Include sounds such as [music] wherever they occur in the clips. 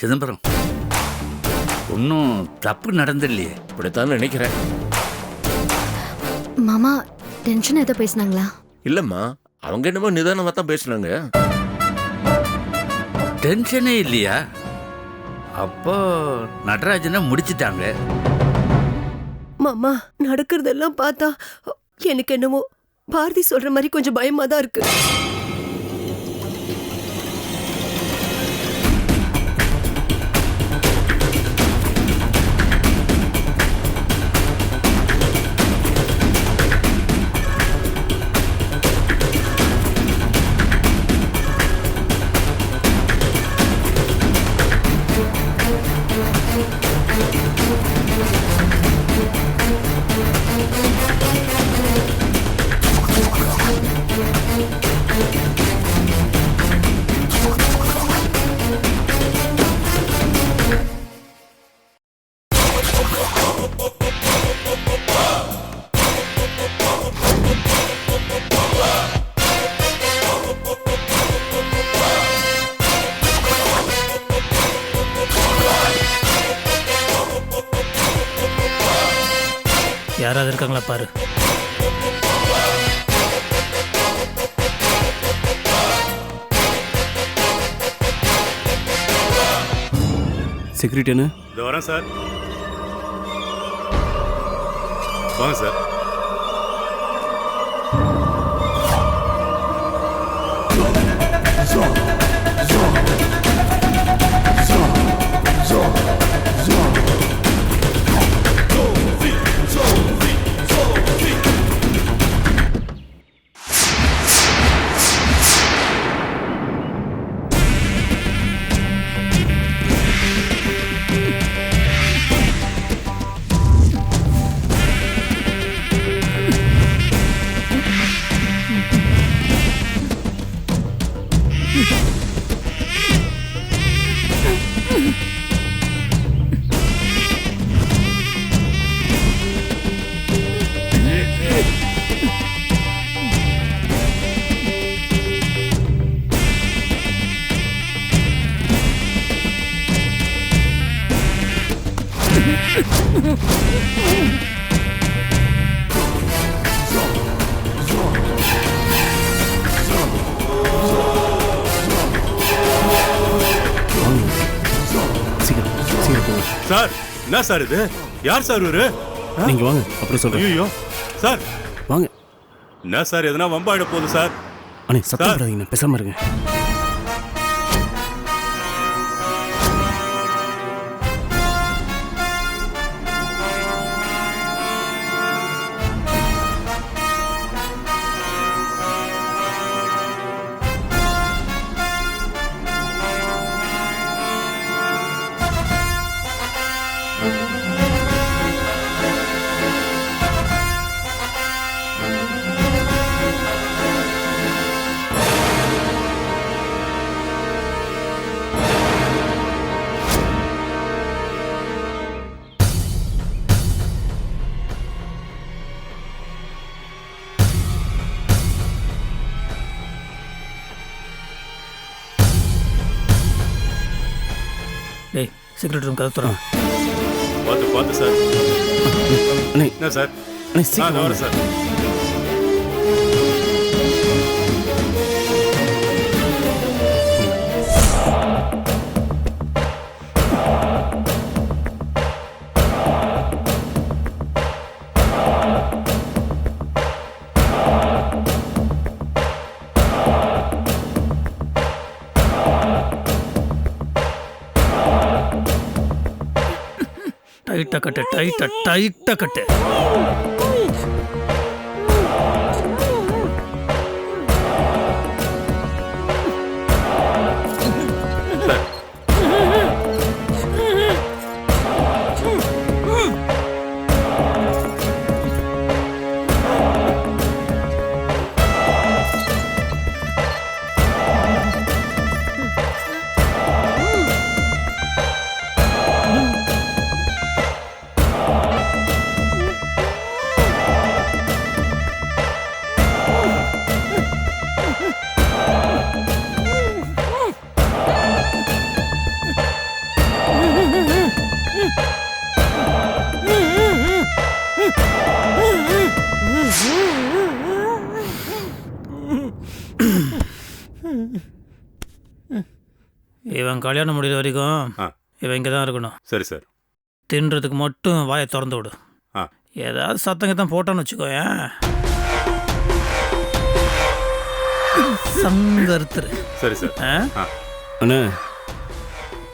சிதம்பரம். ஒன்றும் தப்பு நடந்தில்லையே. இப்படித்தான் நினைக்கிறேன். மாமா டென்ஷன் ஏதோ பேசுனாங்களா? இல்லம்மா அவங்க என்னமோ நிதானமா தான் பேசுனாங்க. டென்ஷனே இல்லையா? அப்போ நடராஜனை முடிச்சிட்டாங்க. மாமா நடக்கிறதெல்லாம் பார்த்தா எனக்கு என்னமோ பாரதி சொல்ற மாதிரி கொஞ்சம் பயமா தான் இருக்கு. யாராவது இருக்காங்களா பாரு. செக்யூரிட்டி என்ன? இந்த வரேன் சார். வாங்க சார். சீக்கிரம் என்ன சார் இது? யார் சார் இவரு? நீங்க வாங்க அப்புறம் சொல்றேன். ஐயோ சார். வாங்க. என்ன சார் எதனா வம்பாயிட போகுது சார்? அண்ணே சத்தம். போடாதீங்க பேசாம இருங்க. டேய் செக்யூரிட்டி ரூம் கதை தரோம் பார்த்து பார்த்து சார். அண்ணே. என்ன சார்? அண்ணே சீக்கிரம் சார். டைட்டாக கட்டு டைட்டாக டைட்டாக கட்டு. இவன் கல்யாணம் முடிகிற வரைக்கும் ஆ. இவன் இங்கே தான் இருக்கணும். சரி சார். தின்றதுக்கு மட்டும் வாயை திறந்து விடு. ஆ. ஏதாவது சத்தங்க தான் போட்டான்னு வச்சுக்கோயேன் சங்கருத்துரு. சரி சார். ஆ? ஆ. அண்ணே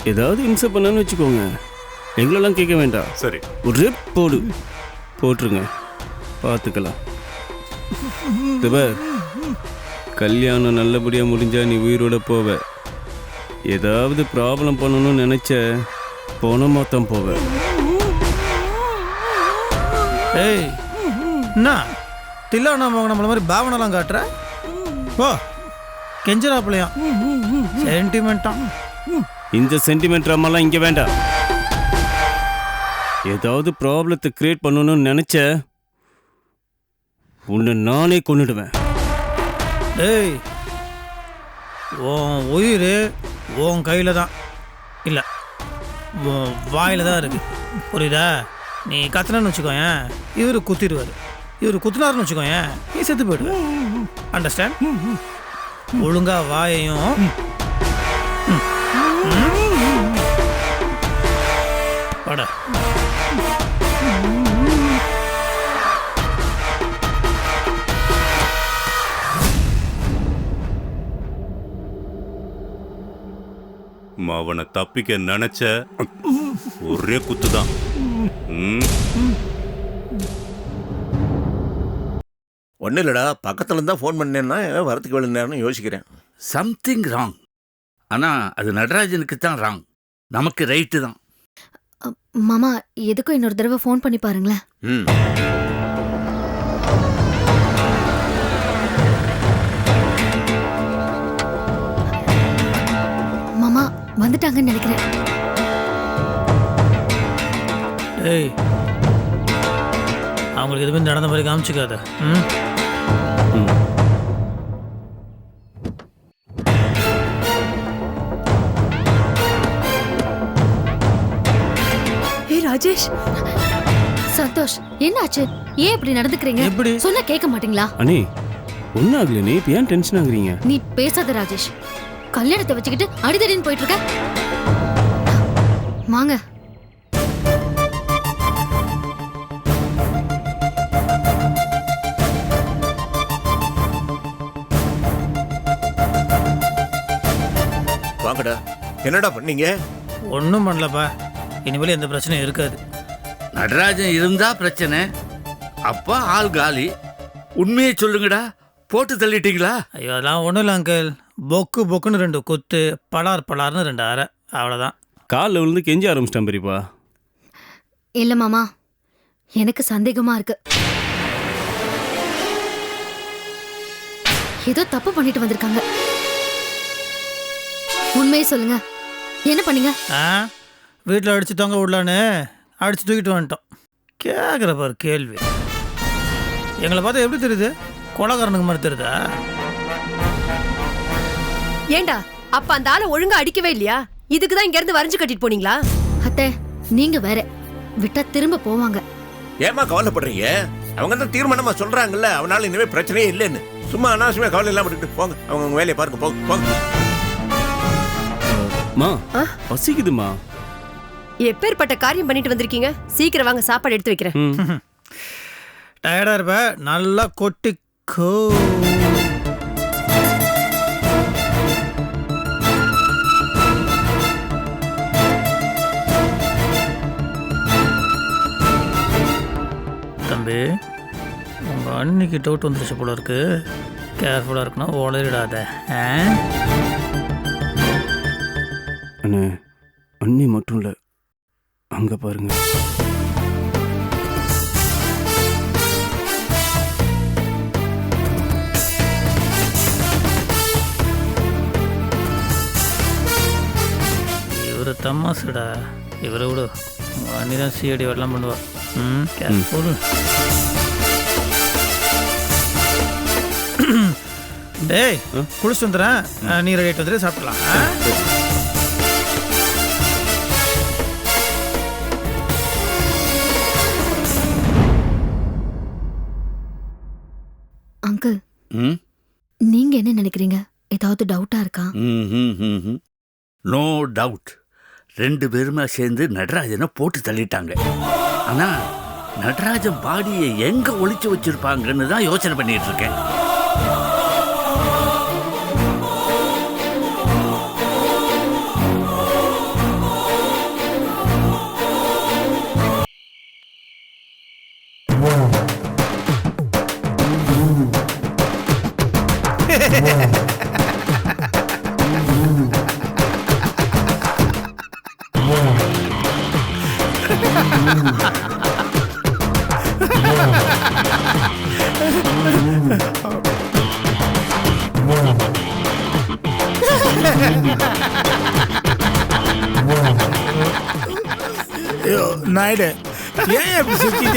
ஏதாவது இம்சை பண்ணான்னு வச்சுக்கோங்க. எங்களெல்லாம் கேட்க வேண்டாம். சரி. ஒரு போடு. போட்டுருங்க. பார்த்துக்கலாம். திபர் கல்யாணம் நல்லபடியாக முடிஞ்சா நீ உயிரோட போவ. ஏதாவது ப்ராப்ளம் பண்ணணும்னு நினச்ச போன மொத்தம் போவ. ஏய் என்ன? தில்லானா நம்மள மாதிரி பாவனெல்லாம் காட்டுற? ஓ கெஞ்சராப்பிள்ளையாம் சென்டிமெண்ட்டாம் இந்த சென்டிமெண்ட் ட்ராமாலாம் இங்கே வேண்டாம். ஏதாவது ப்ராப்ளத்தை கிரியேட் பண்ணணும்னு நினச்ச உன்னை நானே கொன்னுடுவேன். ஏய் உன் உயிர் உன் கையில் தான். இல்லை வாயில் தான் இருக்குது புரியுதா? நீ கத்துனன்னு வச்சுக்கோயேன் இவர் குத்திடுவார். இவர் குத்துனாருன்னு வச்சுக்கோயேன் நீ செத்து போயிடுவ. அண்டர்ஸ்டாண்ட் ஒழுங்கா வாயையும் படம் அவனை தப்பிக்க நினைச்ச ஒரே குத்து தான் ஒன்றும் இல்லைடா பக்கத்துல இருந்தா ஃபோன் பண்ணேன்னா வரத்துக்கு வேலை நேரம்னு யோசிக்கிறேன். சம்திங் ராங் ஆனால் அது நடராஜனுக்கு தான் ராங் நமக்கு ரைட்டு தான். மாமா எதுக்கும் இன்னொரு தடவை ஃபோன் பண்ணி பாருங்களேன். ம். மாமா வந்துட்டாங்கன்னு நினைக்கிறேன். ஏய் அவங்களுக்கு எதுவுமே நடந்த மாதிரி காமிச்சிக்காத. ம். ஏய் ராஜேஷ். சந்தோஷ் என்னாச்சு? ஏன் இப்படி நடந்துக்கிறீங்க? எப்படி? சொன்னா கேட்க மாட்டீங்களா? அண்ணி ஒன்றும் ஆகல நீ இப்போ ஏன் டென்ஷன் ஆகுறீங்க? நீ பேசாத ராஜேஷ். கல்யாணத்தை வச்சுக்கிட்டு அடிதடின்னு போயிட்டு இருக்க வாங்க. வாங்கடா. என்னடா பண்ணீங்க? ஒன்றும் பண்ணலப்பா. இனிமேல் எந்த பிரச்சனையும் இருக்காது. நடராஜன் இருந்தா பிரச்சனை. அப்பா ஆள் காலி. உண்மையை சொல்லுங்கடா. போட்டு தள்ளிட்டீங்களா? ஐயோ அதெல்லாம் ஒன்றும் இல்லை அங்கிள். பொக்கு பொக்குன்னு ரெண்டு குத்து பலார் பலார்னு ரெண்டு அரை அவ்வளோதான் காலில் விழுந்து கெஞ்சி ஆரம்பிச்சிட்டேன் பெரியப்பா. இல்ல மாமா எனக்கு சந்தேகமா இருக்கு. ஏதோ தப்பு பண்ணிட்டு வந்திருக்காங்க. உண்மையை சொல்லுங்க. என்ன பண்ணீங்க? ஆ வீட்டில் அடித்து தொங்க விடலான்னு அடித்து தூக்கிட்டு வந்துட்டோம். கேட்குற பாரு கேள்வி. எங்களை பார்த்தா எப்படி தெரியுது? கொலகாரனுக்கு மாதிரி தெரியுதா? ஏண்டா? அப்ப அந்த ஆளை ஒழுங்கா அடிக்கவே இல்லையா? இதுக்கு தான் இங்க இருந்து வரைஞ்சு கட்டிட்டு போனீங்களா? அத்தை நீங்க வேற. விட்டா திரும்ப போவாங்க. ஏமா கவலைப்படுறீங்க? அவங்க தான் தீர்மானமா சொல்றாங்கல்ல அவனால இனிமே பிரச்சனையே இல்லைன்னு. சும்மா அனாவசியமா கவலை இல்லாம விட்டுட்டு போங்க. அவங்க அவங்க வேலையை பாருங்க போங்க போங்க. மா பசிக்குதுமா? எப்பேற்பட்ட காரியம் பண்ணிட்டு வந்திருக்கீங்க? சீக்கிரம் வாங்க சாப்பாடு எடுத்து வைக்கிறேன். ம். டயர்டாக இருப்ப நல்லா கொட்டிக்கோ. தம்பி. உங்கள் அன்னைக்கு டவுட் வந்துருச்சு போல இருக்கு. கேர்ஃபுல்லாக இருக்கணும் உளறிடாத. அண்ணே அண்ணி மட்டும் இல்லை அங்கே பாருங்க. இவர் தம்மாசுடா இவரை விடு. அண்ணி தான் சிஐடி வரலாம் பண்ணுவா. ம் கேர்ஃபுல் டேய் குளிச்சுட்டு வந்துடுறேன் நீ ரெடி வந்துட்டு சாப்பிடலாம்? அங்கிள். ம்? நீங்க என்ன நினைக்கிறீங்க? ஏதாவது டவுட்டா இருக்கா? ம் ம் ம் ம். நோ டவுட் ரெண்டு பேருமே சேர்ந்து நடராஜனை போட்டு தள்ளிட்டாங்க. ஆனா நடராஜன் பாடியை எங்க ஒழிச்சு வச்சிருப்பாங்கன்னு தான் யோசனை பண்ணிட்டு இருக்கேன்.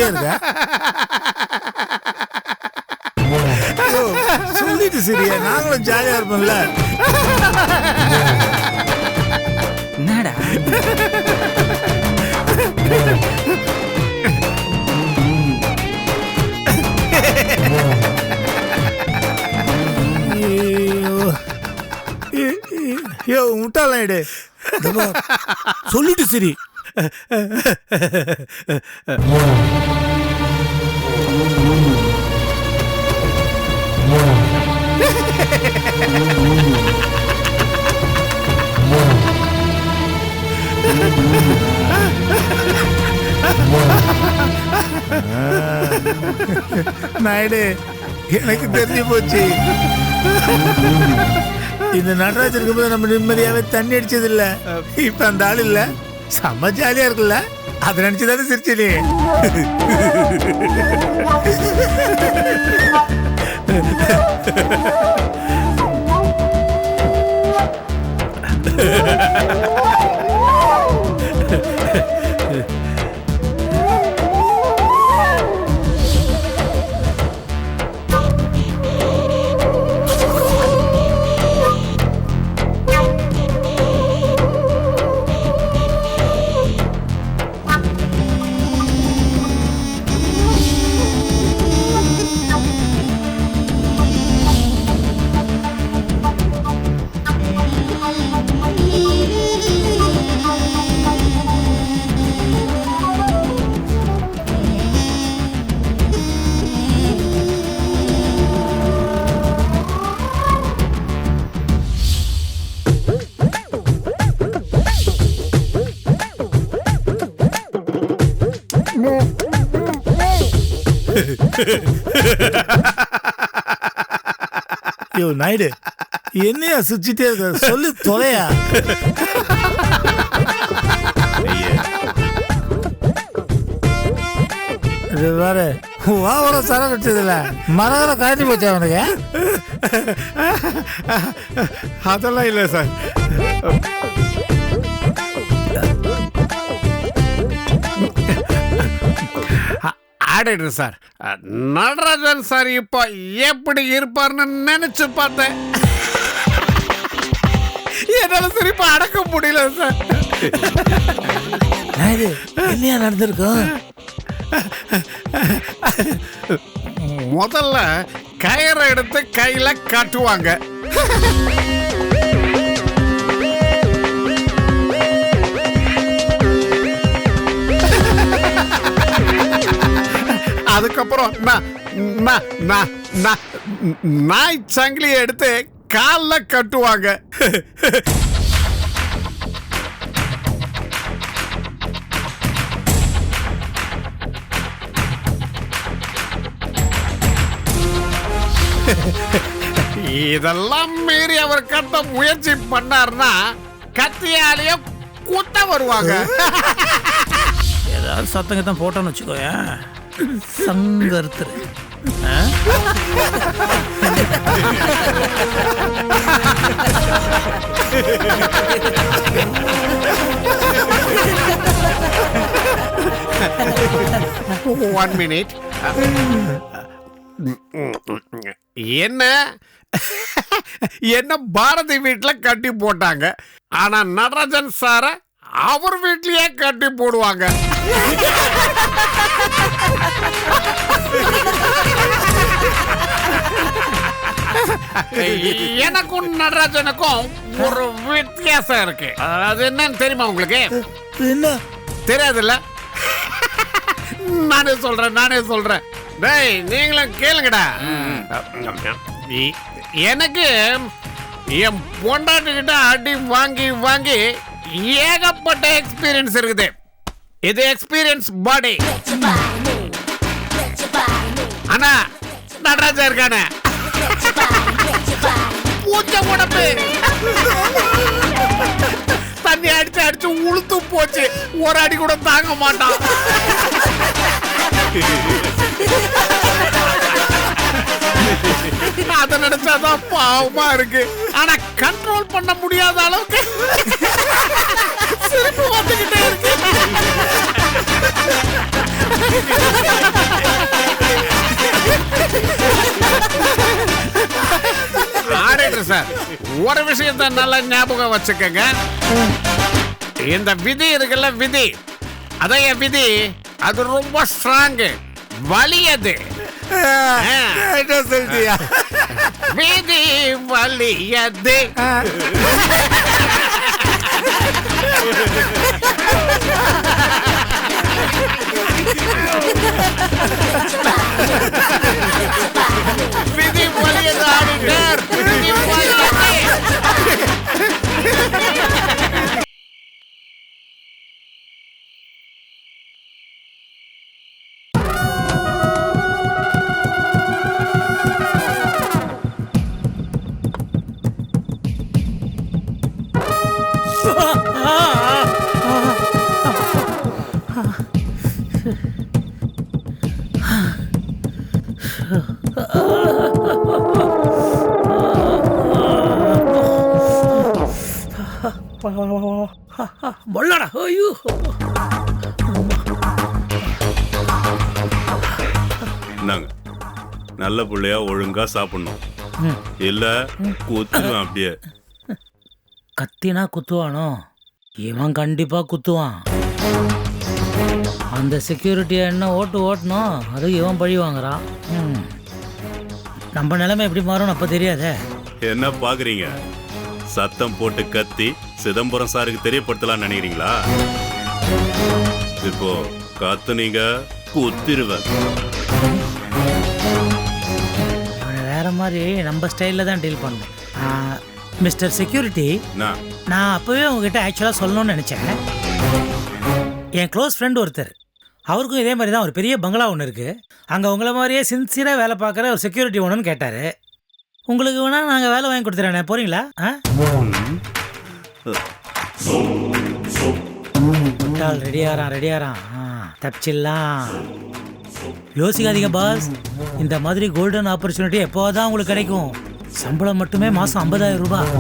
இப்படி சுத்திட்டே இருக்க ஐயோ, சொல்லிட்டு சரியா? நாங்களும் ஜாலியா இருப்போம்ல. என்னடா? ஐயோ ஐ- ஐ- ஐயோ முட்டாள் நாயுடு இதோ பார், சொல்லிட்டு சரி. நாயுடு எனக்கு தெரிஞ்சு போச்சு. இந்த நடராஜ் இருக்கும்போது நம்ம நிம்மதியாவே தண்ணி அடிச்சது இல்ல இப்ப அந்த ஆள் இல்லை. செம்ம ஜாலியா இருக்குல்ல? அதை நினைச்சுதானே சிரிச்சு நீ [laughs] [laughs] ஐயோ நாயுடு என்னையா சுச்சிட்டே இருக்க? சொல்லு தொலையா? இது வேற வாவர சரம் கட்டதில்ல மரகர காய்ச்சி போச்சா அவனுக்கு? அதெல்லாம் இல்லை sir. Auditor sir. Natarajan sir இப்போ எப்படி இருப்பார்னு நினைச்சு பார்த்தேன். என்னால சிரிப்பா அடக்க முடியல சார். என்னையா நடந்திருக்கும்? முதல்ல கயிறை எடுத்து கையில கட்டுவாங்க. அதுக்கப்புறம் நாய் சங்கிலியை எடுத்து காலில் கட்டுவாங்க. இதெல்லாம் மீறி அவர் கட்ட முயற்சி பண்ணார்னா கத்தியாலேயே குத்த வருவாங்க. ஏதாவது சத்தங்க தான் போட்டோன்னு வச்சுக்கோயேன். சங்கர்த்தர். ஒன் மினிட் என்ன? என்ன பாரதி வீட்டில் கட்டி போட்டாங்க. ஆனா நடராஜன் சார அவர் வீட்லயே கட்டி போடுவாங்க. எனக்கும் நடராஜனுக்கும் ஒரு வித்தியாசம் இருக்கு. அது என்னன்னு தெரியுமா உங்களுக்கு? என்ன? தெரியாதுல்ல? நானே சொல்றேன் நானே சொல்றேன். டேய் நீங்களும் கேளுங்கடா. எனக்கு என் பொண்டாட்டிக்கிட்ட அடி வாங்கி வாங்கி ஏகப்பட்ட எக்ஸ்பீரியன்ஸ் இருக்குது. இது எக்ஸ்பீரியன்ஸ் பாடி அண்ணா நடராஜா இருக்கானே. பூச்ச உடம்பு. தண்ணி அடிச்சு அடிச்சு உளுத்து போச்சு. ஒரு அடி கூட தாங்க மாட்டான். அதை நினைச்சாதான் பாவமா இருக்கு. ஆனா கண்ட்ரோல் பண்ண முடியாத அளவுக்கு. சிரிப்பு வந்துகிட்டே இருக்கு ஆடிட்டர் சார் ஒரு விஷயத்த நல்லா ஞாபகம் வச்சுக்கோங்க. இந்த விதி இருக்குல்ல விதி. என் விதி அது ரொம்ப ஸ்ட்ராங்கு வலி அது. சொல்லிட்டியா விதி வலியது விதி வலியது ஆடிட்டர் விதி நல்ல பிள்ளையா ஒழுங்கா சாப்பிடணும். இல்ல குத்துவேன் அப்படியே. கத்தினா குத்துவானோ? இவன் கண்டிப்பா குத்துவான். அந்த செக்யூரிட்டியை என்ன ஓட்டு ஓட்டணும்? அது இவன் பழி வாங்குறான். நம்ம நிலைமை எப்படி மாறும்னு அப்போ தெரியாதே. என்ன பாக்குறீங்க? சத்தம் போட்டு கத்தி சிதம்பரம் சாருக்கு தெரியப்படுத்தலாம் நினைக்கிறீங்களா? இப்போ கத்துனீங்க குத்திருவேன். மாதிரி நம்ம ஸ்டைலில் தான் டீல் பண்ணணும் மிஸ்டர் செக்யூரிட்டி நான் அப்போவே உங்ககிட்ட ஆக்சுவலாக சொல்லணும்னு நினச்சேன். என் க்ளோஸ் ஃப்ரெண்ட் ஒருத்தர் அவருக்கும் இதே மாதிரி தான் ஒரு பெரிய பங்களா ஒன்று இருக்குது அங்கே உங்களை மாதிரியே சின்சியராக வேலை பார்க்குற ஒரு செக்யூரிட்டி ஒன்றுன்னு கேட்டார். உங்களுக்கு வேணால் நாங்கள் வேலை வாங்கி கொடுத்துறேனே போகிறீங்களா ஆ? ரெடியாரான் ரெடியாரான் ஆ தப்பிச்சிடலாம். யோசிக்காதீங்க பாஸ் இந்த மாதிரி கோல்டன் ஆப்பர்ச்சுனிட்டி எப்போதான் உங்களுக்கு கிடைக்கும்? சம்பளம் மட்டுமே மாதம் ஐம்பதாயிரம் ரூபாய்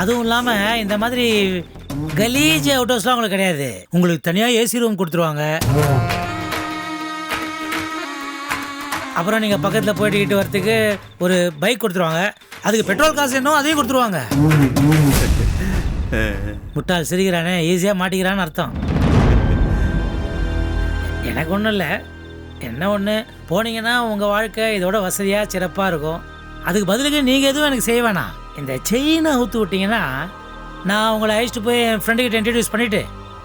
அதுவும் இல்லாமல் இந்த மாதிரி கலீஜ் அவுட் ஹவுஸ்லாம் உங்களுக்கு கிடையாது. உங்களுக்கு தனியாக ஏசி ரூம் கொடுத்துருவாங்க. அப்புறம் நீங்கள் பக்கத்தில் போயிட்டுக்கிட்டு வரத்துக்கு ஒரு பைக் கொடுத்துருவாங்க. அதுக்கு பெட்ரோல் காசு என்ன அதையும் கொடுத்துருவாங்க. முட்டாள் சிரிக்கிறானே ஈஸியாக மாட்டிக்கிறான்னு அர்த்தம். எனக்கு ஒன்றும் இல்லை. என்ன ஒன்று போனீங்கன்னா உங்கள் வாழ்க்கை இதோட வசதியாக சிறப்பாக இருக்கும். அதுக்கு பதிலுக்கு நீங்கள் எதுவும் எனக்கு செய்ய வேணாம். இந்த செயினை ஊற்று விட்டீங்கன்னா நான் உங்களை அழைச்சிட்டு போய் என் ஃப்ரெண்டுக்கிட்ட இன்ட்ரடியூஸ் பண்ணிவிட்டு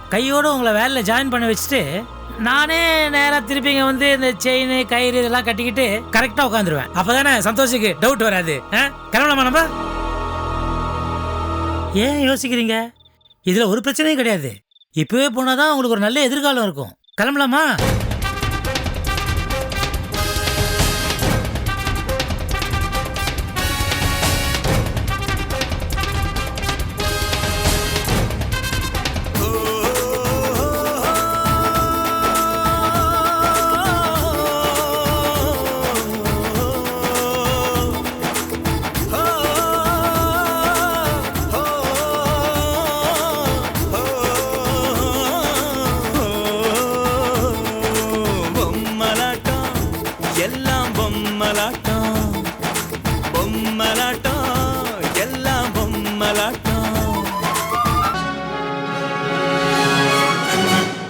கையோடு உங்களை வேலையில் ஜாயின் பண்ண வச்சுட்டு நானே நேராக திருப்பி இங்கே வந்து இந்த செயின் கயிறு இதெல்லாம் கட்டிக்கிட்டு கரெக்டாக உட்காந்துருவேன். அப்போ தானே சந்தோஷுக்கு டவுட் வராது. ஆ? கிளம்பலாமா நம்ம? ஏன் யோசிக்கிறீங்க? இதில் ஒரு பிரச்சனையும் கிடையாது. இப்போவே போனால் தான் உங்களுக்கு ஒரு நல்ல எதிர்காலம் இருக்கும். கிளம்பலாமா?